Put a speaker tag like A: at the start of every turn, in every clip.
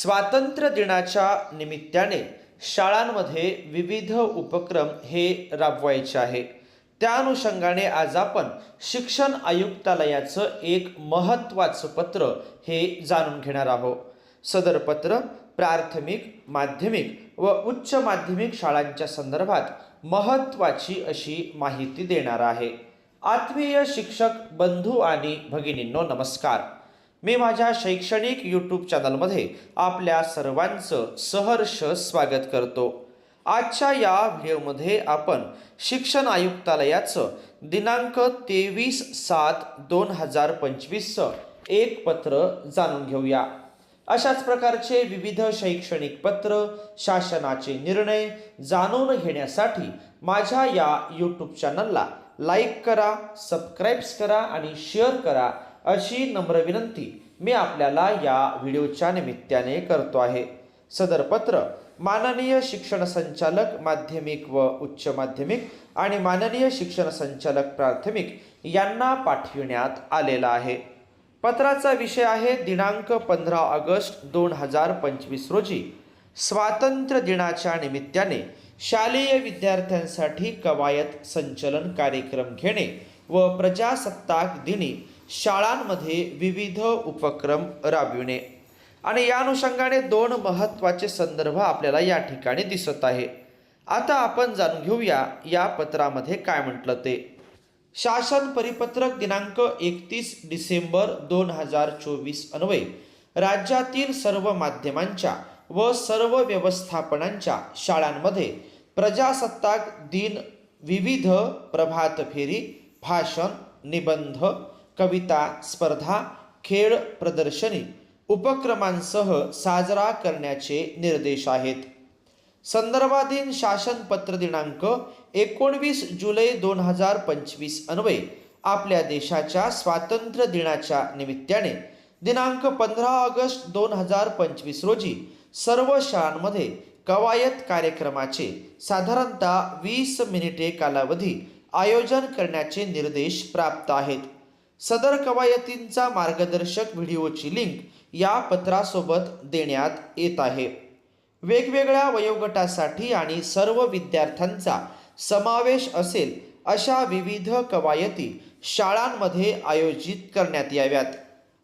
A: स्वातंत्र्य दिनाच्या निमित्ताने शाळांमध्ये विविध उपक्रम हे राबवायचे आहे त्या अनुषंगाने आज आपण शिक्षण आयुक्तालयाचं एक महत्त्वाचं पत्र हे जाणून घेणार आहोत. सदर पत्र प्राथमिक माध्यमिक व उच्च माध्यमिक शाळांच्या संदर्भात महत्त्वाची अशी माहिती देणार आहे. आत्मीय शिक्षक बंधू आणि भगिनींनो नमस्कार. मी माझ्या शैक्षणिक यूट्यूब चॅनलमध्ये आपल्या सर्वांचं सहर्ष स्वागत करतो. आजच्या या व्हिडिओमध्ये आपण शिक्षण आयुक्तालयाचं दिनांक तेवीस सात दोन हजार पंचवीसचं एक पत्र जाणून घेऊया. अशाच प्रकारचे विविध शैक्षणिक पत्र शासनाचे निर्णय जाणून घेण्यासाठी माझ्या या यूट्यूब चॅनलला लाईक करा सबस्क्राईब्स करा आणि शेअर करा. अशी नम्र विनंती मी आपल्याला या व्हिडिओच्या निमित्ताने करतो आहे. सदर पत्र माननीय शिक्षण संचालक माध्यमिक व उच्च माध्यमिक आणि माननीय शिक्षण संचालक प्राथमिक यांना पाठविण्यात आलेला आहे. पत्राचा विषय आहे दिनांक पंधरा ऑगस्ट दोन हजार पंचवीस रोजी. स्वातंत्र्य दिनाच्या निमित्ताने शालेय विद्यार्थ्यांसाठी कवायत संचलन कार्यक्रम घेणे व प्रजासत्ताक दिनी शाळांमध्ये विविध उपक्रम राबविणे. आणि या अनुषंगाने दोन महत्त्वाचे संदर्भ आपल्याला या ठिकाणी दिसत आहे. आता आपण जाणून घेऊया या पत्रामध्ये काय म्हटलं ते. शासन परिपत्रक दिनांक एकतीस डिसेंबर दोन हजार चोवीस अन्वये राज्यातील सर्व माध्यमांच्या व सर्व व्यवस्थापनांच्या शाळांमध्ये प्रजासत्ताक दिन विविध प्रभात फेरी भाषण निबंध कविता स्पर्धा खेळ प्रदर्शनी उपक्रमांसह साजरा करण्याचे निर्देश आहेत. संदर्भाधीन शासनपत्र दिनांक एकोणवीस जुलै दोन हजार पंचवीस अन्वये आपल्या देशाच्या स्वातंत्र्य दिनाच्या निमित्ताने दिनांक पंधरा ऑगस्ट दोन हजार पंचवीस रोजी सर्व शाळांमध्ये कवायत कार्यक्रमाचे साधारणतः वीस मिनिटे कालावधी आयोजन करण्याचे निर्देश प्राप्त आहेत. सदर कवायतींचा मार्गदर्शक व्हिडिओची लिंक या पत्रासोबत देण्यात येत आहे. वेगवेगळ्या वयोगटासाठी आणि सर्व विद्यार्थ्यांचा समावेश असेल अशा विविध कवायती शाळांमध्ये आयोजित करण्यात याव्यात.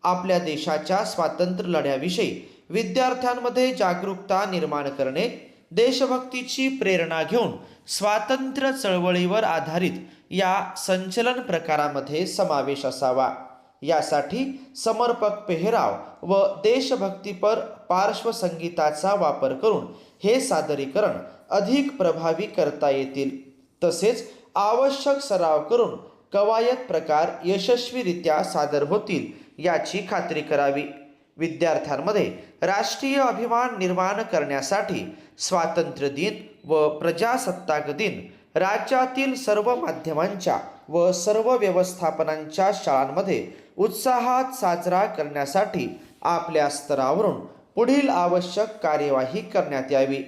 A: आपल्या देशाच्या स्वातंत्र्य लढ्याविषयी विद्यार्थ्यांमध्ये जागरूकता निर्माण करणे देशभक्तीची प्रेरणा घेऊन स्वातंत्र्य चळवळीवर आधारित या संचलन प्रकारामध्ये समावेश असावा. यासाठी समर्पक पेहराव व देशभक्तीपर पार्श्वसंगीताचा वापर करून हे सादरीकरण अधिक प्रभावी करता येतील. तसेच आवश्यक सराव करून कवायत प्रकार यशस्वीरित्या सादर होतील याची खात्री करावी. विद्यार्थ्यांमध्ये राष्ट्रीय अभिमान निर्माण करण्यासाठी स्वातंत्र्य दिन व प्रजासत्ताक दिन राज्यातील सर्व माध्यमांच्या व सर्व व्यवस्थापनांच्या शाळांमध्ये उत्साहात साजरा करण्यासाठी आपल्या स्तरावरून पुढील आवश्यक कार्यवाही करण्यात यावी.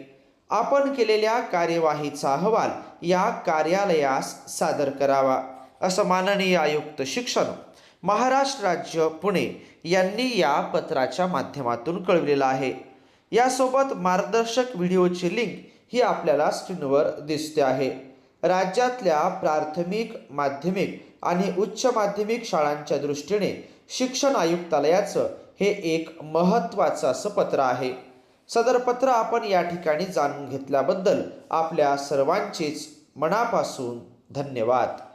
A: आपण केलेल्या कार्यवाहीचा अहवाल या कार्यालयास सादर करावा असं माननीय आयुक्त शिक्षण महाराष्ट्र राज्य पुणे यांनी या पत्राच्या माध्यमातून कळविलेलं आहे. यासोबत मार्गदर्शक व्हिडिओची लिंक ही आपल्याला स्क्रीनवर दिसते आहे. राज्यातल्या प्राथमिक माध्यमिक आणि उच्च माध्यमिक शाळांच्या दृष्टीने शिक्षण आयुक्तालयाचं हे एक महत्त्वाचं असं पत्र आहे. सदर पत्र आपण या ठिकाणी जाणून घेतल्याबद्दल आपल्या सर्वांचेच मनापासून धन्यवाद.